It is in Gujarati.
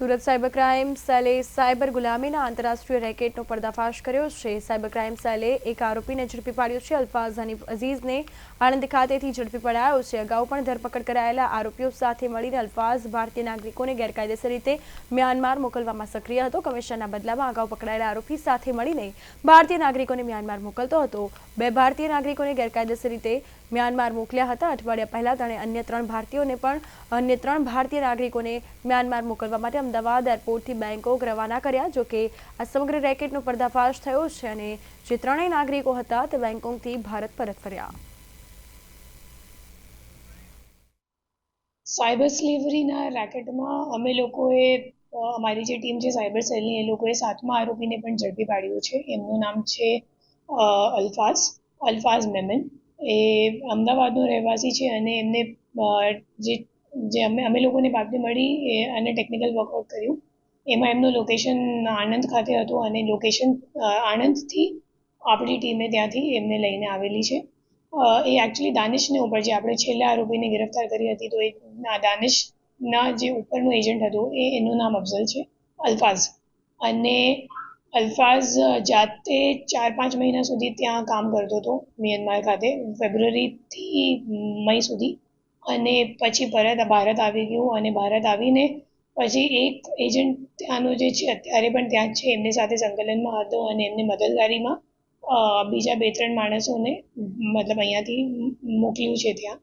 સુરત સાયબર ક્રાઇમ સેલે સાયબર ગુલામીના આંતરરાષ્ટ્રીય રેકેટનો પર્દાફાશ કર્યો છે. સાયબર ક્રાઇમ સેલે એક આરોપીને ઝડપી પાડ્યો છે. અલ્ફાઝ હનીફ અઝીઝને આણંદ ખાતેથી ઝડપી પડાયો છે. અગાઉ પણ ધરપકડ કરાયેલા આરોપીઓ સાથે મળીને અલ્ફાઝ ભારતીય નાગરિકોને ગેરકાયદેસર રીતે મ્યાનમાર મોકલવામાં સક્રિય હતો. કમિશનના બદલામાં અગાઉ પકડાયેલા આરોપી સાથે મળીને ભારતીય નાગરિકોને મ્યાનમાર મોકલતો હતો. બે ભારતીય નાગરિકોને ગેરકાયદેસર રીતે મ્યાનમાર મોકલ્યા હતા. અઠવાડિયા પહેલા તેણે અન્ય ત્રણ ભારતીયોને પણ અન્ય ત્રણ ભારતીય નાગરિકોને મ્યાનમાર મોકલવા માટે અમદાવાદ એરપોર્ટથી બેંકોક રવાના કર્યા જોકે આ સમગ્ર રેકેટનો પર્દાફાશ થયો છે અને જે ત્રણેય નાગરિકો હતા તે બેંકોકથી ભારત પરત ફર્યા. સાયબર સ્લેવરીના રેકેટમાં અમે લોકોએ અમારી જે ટીમ છે સાયબર સેલની, એ લોકોએ સાતમા આરોપીને પણ ઝડપી પાડ્યો છે. એમનું નામ છે અલ્ફાઝ અલ્ફાઝ મેમન. એ અમદાવાદનો રહેવાસી છે અને એમને જે જે અમે અમે લોકોને બાતમી મળી એ અને ટેકનિકલ વર્કઆઉટ કર્યું. એમાં એમનું લોકેશન આણંદ ખાતે હતું અને લોકેશન આણંદથી આપણી ટીમે ત્યાંથી એમને લઈને આવેલી છે. એ એકચ્યુઅલી દાનિશને ઉપર જે આપણે છેલ્લા આરોપીને ગિરફ્તાર કરી હતી તો એ દાનિશના જે ઉપરનો એજન્ટ હતો એ એનું નામ અફઝલ છે, અલ્ફાઝ. અને અલ્ફાઝ જાતે ચાર પાંચ મહિના સુધી ત્યાં કામ કરતો હતો મ્યાનમાર ખાતે, ફેબ્રુઆરીથી મઈ સુધી. અને પછી પરત ભારત આવી ગયું અને ભારત આવીને પછી એક એજન્ટ ત્યાંનો જે છે, અત્યારે પણ ત્યાં જ છે. એમની સાથે સંકલનમાં હતો અને એમની મદદગારીમાં બીજા બે ત્રણ માણસોને, મતલબ અહીંયાથી મોકલ્યું છે ત્યાં.